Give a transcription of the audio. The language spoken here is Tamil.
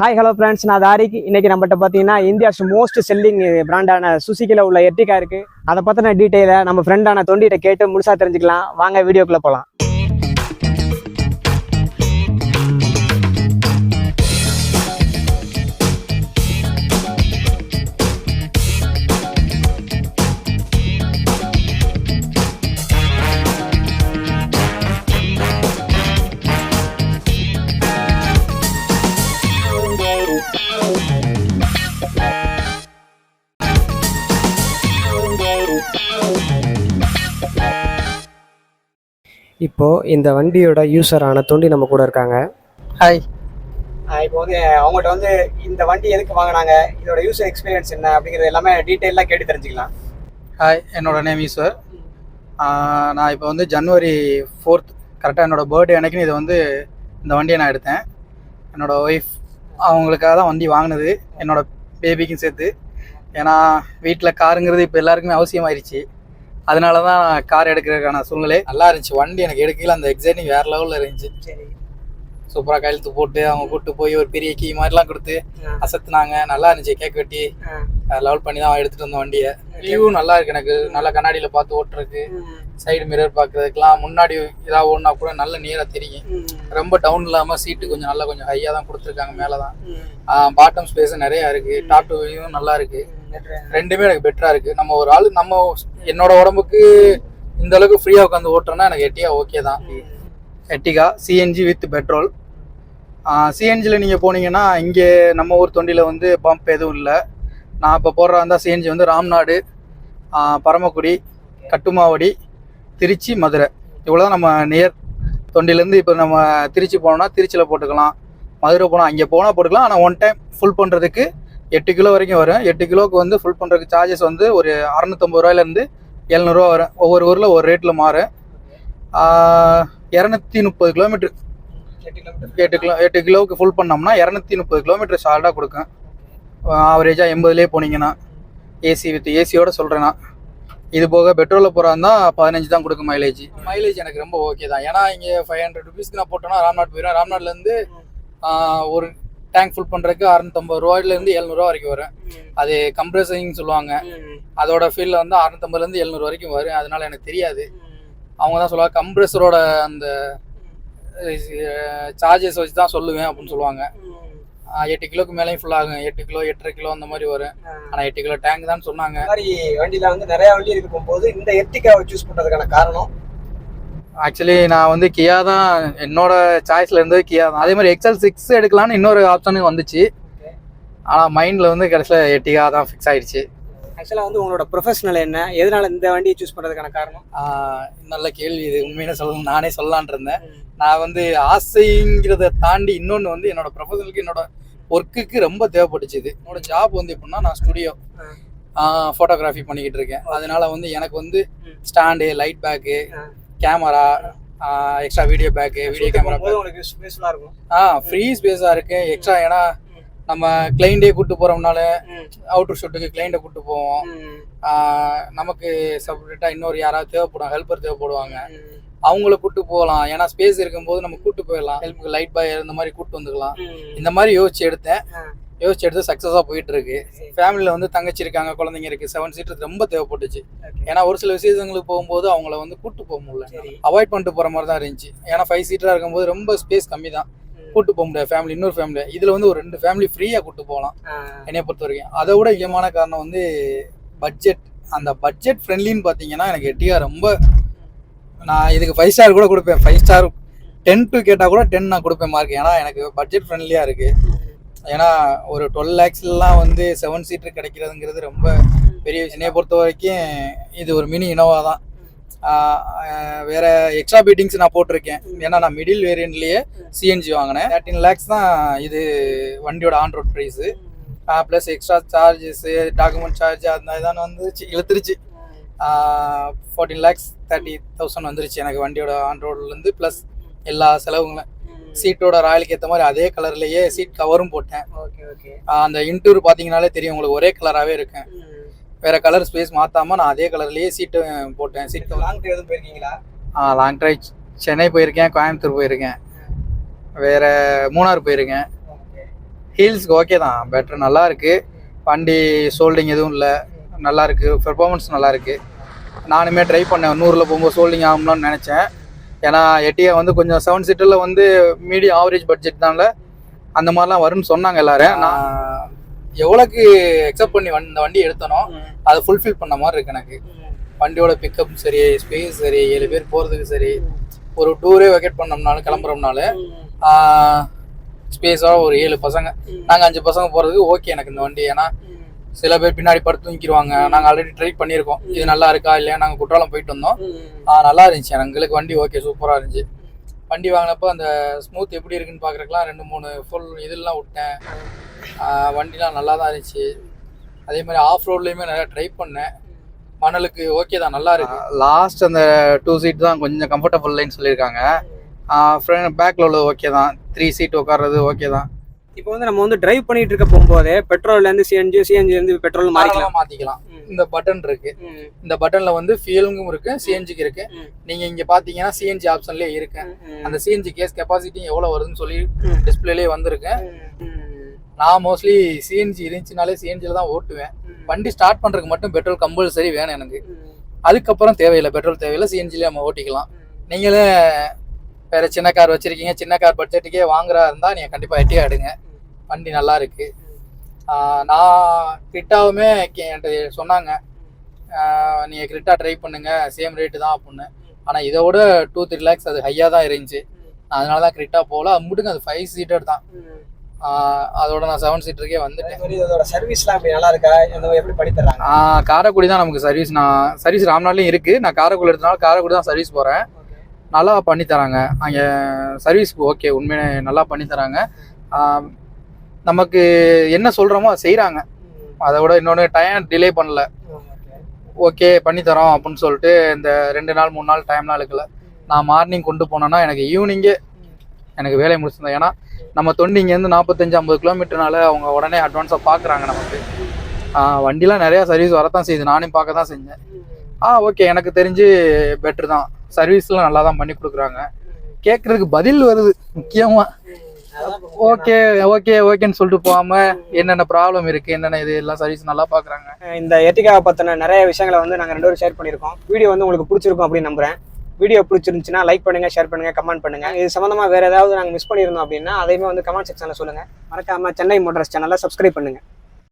ஹாய் ஹலோ ஃப்ரெண்ட்ஸ் நான் தாரிக். இன்னைக்கு நம்மகிட்ட பார்த்தீங்கன்னா இந்தியாஸ் மோஸ்ட் செல்லிங் பிராண்டான சுசிக்கில் உள்ள எர்டிகா இருக்கு. அதை பற்றின டீட்டெயிலை நம்ம ஃப்ரெண்டான தொண்டிகிட்ட கேட்டு முழுசா தெரிஞ்சுக்கலாம். வாங்க வீடியோக்குள்ளே போகலாம். இப்போ இந்த வண்டியோட யூசரான தொண்டி நம்ம கூட இருக்காங்க. ஹாய் இப்போ வந்து அவங்ககிட்ட வந்து இந்த வண்டி எதுக்கு வாங்கினாங்க? இதோட யூசர் எக்ஸ்பீரியன்ஸ் என்ன? அப்படிங்கிறது எல்லாமே டீட்டெயிலாக கேட்டு தெரிஞ்சுக்கலாம். ஹாய் என்னோட நேம் ஈஸ்வர் நான் இப்போ வந்து ஜனவரி ஃபோர்த் கரெக்டாக என்னோட பர்த்டே அன்னைக்குன்னு இதை வந்து இந்த வண்டியை நான் எடுத்தேன். என்னோட ஒய்ஃப் அவங்களுக்காக தான் வண்டி வாங்கினது. என்னோட பேபிக்கும் சேர்த்து. ஏன்னா வீட்டில் காருங்கிறது இப்போ எல்லாருக்குமே அவசியமாயிருச்சு. அதனால தான் கார் எடுக்கிறதுக்கான சூழ்நிலை. நல்லா இருந்துச்சு. வண்டி எனக்கு எடுக்கல அந்த எக்ஸைட்டிங் வேறு லெவலில் இருந்துச்சு. சரி. சூப்பராக கையெழுத்து போட்டு அவங்க கூப்பிட்டு போய் ஒரு பெரிய கீ மாதிரிலாம் கொடுத்து அசத்துனாங்க. நல்லா இருந்துச்சு கேக் வெட்டி. லெவல் பண்ணி தான் எடுத்துட்டு வந்த வண்டியை. வியூவும் நல்லா இருக்கு எனக்கு. நல்லா கண்ணாடியில் பார்த்து ஓட்டுறதுக்கு. சைடு மிரர் பார்க்கறதுக்குலாம் முன்னாடி ஏதாவது ஓடினா கூட நல்ல நேராக தெரியும். ரொம்ப டவுன் இல்லாமல் சீட்டு கொஞ்சம் நல்லா கொஞ்சம் ஹையாக தான் கொடுத்துருக்காங்க மேலே தான் பாட்டம் ஸ்பேஸ் நிறையா இருக்கு. டாப் டூவும் நல்லா இருக்கு. ரெண்டுமே எனக்கு பெட்டரா இருக்கு. நம்ம ஒரு ஆள் நம்ம என்னோட உடம்புக்கு இந்த அளவுக்கு ஃப்ரீயா உட்காந்து ஓட்டுறேன்னா எனக்கு எட்டியா ஓகே தான். எட்டிகா சிஎன்ஜி வித் பெட்ரோல் சிஎன்ஜியில் நீங்கள் போனீங்கன்னா இங்கே நம்ம ஊர் தொண்டியில் வந்து பம்ப் எதுவும் இல்லை. நான் இப்போ போடுறதா இருந்தால் சிஎன்ஜி வந்து ராம்நாடு பரமக்குடி கட்டுமாவடி திருச்சி மதுரை. இவ்வளோ தான் நம்ம நியர் தொண்டிலேருந்து இப்போ நம்ம திருச்சி போனோம்னா திருச்சியில் போட்டுக்கலாம். மதுரை போனால் அங்கே போனால் போட்டுக்கலாம். ஆனால் ஒன் டைம் ஃபுல் பண்ணுறதுக்கு எட்டு கிலோ வரைக்கும் வரும். எட்டு கிலோவுக்கு வந்து ஃபுல் பண்ணுறதுக்கு சார்ஜஸ் வந்து ஒரு அறநூற்றம்பது ரூபாயிலேருந்து எழுநூறுவா வரும். ஒவ்வொரு ஊரில் ஒரு ரேட்டில் மாறும். இரநூத்தி முப்பது கிலோமீட்டர் எட்டு கிலோ எட்டு கிலோவுக்கு ஃபுல் பண்ணோம்னா இரநூத்தி முப்பது கிலோமீட்டர் சால்டாக கொடுக்கும். ஆவரேஜாக எண்பதுலேயே போனீங்கன்னா ஏசி வித் ஏசியோட சொல்கிறேன்னா இது போக பெட்ரோலில் போகிறாந்தா பதினஞ்சு தான் கொடுக்கும் மைலேஜ் மைலேஜ் எனக்கு ரொம்ப ஓகே தான். ஏன்னா இங்கே ஃபைவ் ஹண்ட்ரட் ருபீஸ்க்கு நான் போட்டேன்னா ராம்நாட் போயிடும் ராம்நாட்லேருந்து ஒரு டேங்க் ஃபுல் பண்ணுறதுக்கு அறுநூத்தம்பது ரூபாயிலேருந்து எழுநூறுவா வரைக்கும் வரும். அது கம்ப்ரஸிங் சொல்லுவாங்க. அதோட ஃபீல்டில் வந்து அறுநூத்தம்பதுலேருந்து எழுநூறு வரைக்கும் வரும். அதனால எனக்கு தெரியாது. அவங்க தான் சொல்லுவாங்க கம்ப்ரஸரோட அந்த சார்ஜஸ் வச்சு தான் சொல்லுவேன் அப்படின்னு சொல்லுவாங்க. எட்டு கிலோக்கு மேலேயும் ஃபுல் ஆகும். எட்டு கிலோ எட்டரை கிலோ அந்த மாதிரி வரும். ஆனால் எட்டு கிலோ டேங்க் தான் சொன்னாங்க. மாதிரி வண்டியில வந்து நிறைய வண்டி இருக்கு போகும்போது இந்த எர்டிகாவை சூஸ் பண்றதுக்கான காரணம்? ஆக்சுவலி நான் வந்து கியா தான் என்னோட சாய்ஸ்ல இருந்தது கியா தான். அதே மாதிரி எக்ஸல் சிக்ஸ் எடுக்கலாம்னு இன்னொரு ஆப்ஷனும் வந்துச்சு. ஆனால் மைண்டில் வந்து கடைசியில் எட்டிகா தான் ஃபிக்ஸ் ஆயிடுச்சு. ஆக்சுவலா வந்து உங்களோட ப்ரொஃபஷனல் என்ன? எதனால இந்த வண்டியை சூஸ் பண்றதுக்கான காரணம்? நல்ல கேள்வி இது. உண்மையில சொல்ல நானே சொல்லலான் இருந்தேன். நான் வந்து ஆசைங்கிறத தாண்டி இன்னொன்று வந்து என்னோட ப்ரொஃபஷனலுக்கு என்னோட ஒர்க்குக்கு ரொம்ப தேவைப்பட்டுச்சு என்னோட ஜாப் வந்து எப்படின்னா நான் ஸ்டுடியோ ஃபோட்டோகிராஃபி பண்ணிக்கிட்டு இருக்கேன். அதனால வந்து எனக்கு வந்து stand light pack camera extra video pack video camera உங்களுக்கு யூஸ்ஃபுல்லா இருக்கும். ஆ ஃப்ரீ ஸ்பேஸாக இருக்கு. எக்ஸ்ட்ரா ஏன்னா நம்ம கிளைண்டே கூட்டு போகிறோம்னால அவுட்டர் ஷூட்டுக்கு கிளைண்ட்டை கூட்டு போவோம். நமக்கு செப்பரேட்டாக இன்னொரு யாராவது தேவைப்படும் ஹெல்ப்பர் தேவைப்படுவாங்க. அவங்கள கூட்டு போகலாம். ஏன்னா ஸ்பேஸ் இருக்கும்போது நம்ம கூட்டு போயிடலாம். ஹெல்ப்புக்கு லைட் பாய் இந்த மாதிரி கூட்டு வந்துக்கலாம். இந்த மாதிரி யோசிச்சு எடுத்தேன். யோசிச்சு எடுத்து சக்ஸஸாக போயிட்டு இருக்கு ஃபேமிலியில் வந்து தங்கச்சி இருக்காங்க குழந்தைங்க இருக்கு செவன் சீட்டர் ரொம்ப தேவைப்பட்டுச்சு. ஏன்னா ஒரு சில விசேஷங்களுக்கு போகும்போது அவங்கள வந்து கூட்டு போக முடியல. அவாய்ட் பண்ணிட்டு போகிற மாதிரி தான் இருந்துச்சு. ஏன்னா ஃபைவ் சீட்டராக இருக்கும்போது ரொம்ப ஸ்பேஸ் கம்மி தான். கூட்டு போக முடியாது ஃபேமிலி இன்னொரு ஃபேமிலி இதில் வந்து ஒரு ரெண்டு ஃபேமிலி ஃப்ரீயாக கூட்டு போகலாம் என்னைய பொறுத்த வரைக்கும் அதை விட முக்கியமான காரணம் வந்து பட்ஜெட் அந்த பட்ஜெட் ஃப்ரெண்ட்லின்னு பார்த்தீங்கன்னா எனக்கு எட்டியா ரொம்ப நான் இதுக்கு ஃபைவ் ஸ்டார் கூட கொடுப்பேன். ஃபைவ் ஸ்டார் டென் டு கேட்டால் கூட டென் நான் கொடுப்பேன் மார்க் ஏன்னா எனக்கு பட்ஜெட் ஃப்ரெண்ட்லியாக இருக்குது ஏன்னா ஒரு டுவெல் லேக்ஸ்லாம் வந்து செவன் சீட்டர் கிடைக்கிறதுங்கிறது ரொம்ப பெரிய விஷயம். என்னைய பொறுத்த வரைக்கும் இது ஒரு மினி இனோவா தான். வேற எக்ஸ்ட்ரா பீட்டிங்ஸ் நான் போட்டிருக்கேன். ஏன்னா நான் மிடில் வேரியன்ட்லேயே சிஎன்ஜி வாங்கினேன். தேர்ட்டின் லேக்ஸ் தான் இது வண்டியோட on road price plus extra charges document charge அந்த இதான் வந்துச்சு இழுத்துருச்சு. ஃபோர்டீன் லேக்ஸ் தேர்ட்டி தௌசண்ட் வந்துருச்சு எனக்கு வண்டியோட ஆன் ரோட்லேருந்து ப்ளஸ் எல்லா செலவுங்களும். சீட்டோட ராயலுக்கு ஏற்ற மாதிரி அதே கலர்லேயே சீட் கவரும் போட்டேன். Okay okay. அந்த இன்டூர் பார்த்தீங்கனாலே தெரியும் உங்களுக்கு ஒரே கலராகவே இருக்கேன் வேற கலர் ஸ்பேஸ் மாத்தாம நான் அதே கலர்லயே சீட்டு போட்டேன். சீட் லாங் டிரைவ் எதுவும் போயிருக்கீங்களா? லாங் டிரைவ் சென்னை போயிருக்கேன் கோயம்புத்தூர் போயிருக்கேன். வேற மூணார் போயிருக்கேன். ஹீல்ஸ்க்கு ஓகே தான் பெட்டர் நல்லா இருக்கு. வண்டி சோல்டிங் எதுவும் இல்லை. நல்லா இருக்கு பெர்ஃபார்மன்ஸ் நல்லா இருக்கு. நானுமே ட்ரை பண்ணேன் நூறில் போகும்போது சோல்டிங் ஆகும்லான்னு நினச்சேன். ஏன்னா எட்டியா வந்து கொஞ்சம் செவன் சீட்டரில் வந்து மீடியம் ஆவரேஜ் பட்ஜெட் தான்ல அந்த மாதிரிலாம் வரும்னு சொன்னாங்க எல்லாரும். நான் எவ்வளோக்கு எக்ஸப்ட் பண்ணி இந்த வண்டி எடுத்தனோ அதை ஃபுல்ஃபில் பண்ண மாதிரி இருக்கு எனக்கு. வண்டியோட பிக்கப் சரி ஸ்பேஸ் சரி ஏழு பேர் போகிறதுக்கு சரி ஒரு டூரே வெக்கேட் பண்ணோம்னாலும் கிளம்புறோம்னாலும் ஸ்பேஸாக ஒரு ஏழு பசங்க. நாங்கள் அஞ்சு பசங்க போகிறதுக்கு ஓகே எனக்கு இந்த வண்டி. ஏன்னா சில பேர் பின்னாடி படுத்து தூங்கிடுவாங்க நாங்கள் ஆல்ரெடி ட்ரை பண்ணியிருக்கோம். இது நல்லா இருக்கா இல்லையா நாங்கள் குற்றாலம் போயிட்டு வந்தோம். நல்லா இருந்துச்சு. எங்களுக்கு வண்டி ஓகே சூப்பராக இருந்துச்சு. வண்டி வாங்கினப்போ அந்த ஸ்மூத் எப்படி இருக்குன்னு பார்க்குறதுக்குலாம் ரெண்டு மூணு ஃபுல் இதெல்லாம் விட்டேன். வண்டிலாம் நல்லா தான் இருந்துச்சு. அதே மாதிரி ஆஃப் ரோட்லேயுமே நிறையா ட்ரை பண்ணேன். மணலுக்கு ஓகே தான் நல்லா இருக்கு. லாஸ்ட் அந்த டூ சீட் தான் கொஞ்சம் கம்ஃபர்டபுள் இல்லைன்னு சொல்லியிருக்காங்க. ஃப்ரண்ட் பேக்கில் உள்ளது ஓகே தான். த்ரீ சீட் உட்கார்றது ஓகே தான். இப்போ வந்து நம்ம வந்து டிரைவ் பண்ணிட்டு இருக்க போகும்போது பெட்ரோல்ல இருந்து சிஎன்ஜி சிஎன்ஜி இருந்து பெட்ரோல் மாறிக்கலாம். மாத்திக்கலாம். இந்த பட்டன் இருக்கு. இந்த பட்டன்ல வந்து ஃபியூலுங்கும் இருக்கு சிஎன்ஜிக்கு இருக்கு. நீங்க இங்க பாத்தீங்கன்னா சிஎன்ஜி ஆப்ஷன்லயே இருக்கு. அந்த சிஎன்ஜி கேஸ் கெப்பாசிட்டி எவ்வளவு வருதுன்னு சொல்லி டிஸ்பிளேலயே வந்திருக்கு. நான் மோஸ்ட்லி சிஎன்ஜி இருந்துச்சுனாலே சிஎன்ஜில தான் ஓட்டுவேன். வண்டி ஸ்டார்ட் பண்றதுக்கு மட்டும் பெட்ரோல் கம்பல்சரி வேணும் எனக்கு. அதுக்கப்புறம் தேவையில்லை பெட்ரோல் தேவையில்லை சிஎன்ஜிலே நம்ம ஓட்டிக்கலாம். நீங்களே வேற சின்ன கார் வச்சிருக்கீங்க சின்ன கார் பட்ஜெட்டுக்கே வாங்குறா இருந்தா நீங்க கண்டிப்பா எட்டியா எடுங்க வண்டி நல்லா இருக்கு நான் கிரிட்டாவுமே என்கிட்ட சொன்னாங்க. ஆஹ் நீங்க கிரிட்டா ட்ரை பண்ணுங்க சேம் ரேட்டு தான் அப்படின்னு ஆனா இதை விட டூ த்ரீ லேக்ஸ் அது ஹையா தான் இருந்துச்சு. அதனால தான் கிரிட்டா போகல முட்டுங்க அது ஃபைவ் சீட்டர் தான். அதோட நான் செவன் சீட்டருக்கே வந்துட்டேன். இதோட சர்வீஸ்லாம் அப்படி நல்லா இருக்கா? எப்படி பண்ணி தர்றாங்க? காரைக்குடி தான் நமக்கு சர்வீஸ் நான் சர்வீஸ் ராம்நாள்லயும் இருக்கு. நான் காரைக்குடி எடுத்தனால காரைக்குடி தான் சர்வீஸ் போறேன். நல்லா பண்ணி தராங்க. அங்கே சர்வீஸ் ஓகே உண்மையிலே நல்லா பண்ணி தராங்க. நமக்கு என்ன சொல்றோமோ அதை செய்றாங்க. அதை விட இன்னொன்று டைம் டிலே பண்ணல. ஓகே. பண்ணி தரோம் அப்படின்னு சொல்லிட்டு இந்த ரெண்டு நாள் மூணு நாள் டைம்லாம் எடுக்கல. நான் மார்னிங் கொண்டு போனேன்னா எனக்கு ஈவினிங்கே எனக்கு வேலையை முடிச்சிருந்தேன். ஏன்னா நம்ம தொண்டி இங்கேருந்து நாற்பத்தஞ்சு ஐம்பது கிலோமீட்டர்னால அவங்க உடனே அட்வான்ஸாக பார்க்குறாங்க நமக்கு. வண்டிலாம் நிறையா சர்வீஸ் வரத்தான் செய்யுது. நானும் பார்க்க தான் செஞ்சேன். ஆ ஓகே எனக்கு தெரிஞ்சு பெட்டர் தான். சர்வீஸ்லாம் நல்லா தான் பண்ணி கொடுக்குறாங்க. கேட்குறதுக்கு பதில் வருது முக்கியமாக ஓகே ஓகே ஓகேன்னு சொல்லிட்டு போகாம என்னென்ன ப்ராப்ளம் இருக்கு என்னென்ன இது எல்லாம் சர்வீஸ் நல்லா பார்க்குறாங்க இந்த எட்டிகாவை பத்தின நிறைய விஷயங்களை வந்து நாங்க ரெண்டு பேரும் ஷேர் பண்ணியிருக்கோம். வீடியோ வந்து உங்களுக்கு பிடிச்சிருக்கும் அப்படின்னு நம்புறேன். வீடியோ பிடிச்சிருந்துச்சுன்னா லைக் பண்ணுங்க ஷேர் பண்ணுங்க கமெண்ட் பண்ணுங்க. இது சம்பந்தமா வேற ஏதாவது நாங்க மிஸ் பண்ணியிருந்தோம் அப்படின்னா அதையுமே வந்து கமெண்ட் செக்ஷன்ல சொல்லுங்க. மறக்காம சென்னை மோட்டார்ஸ் சேனலை சப்ஸ்கிரைப் பண்ணுங்க.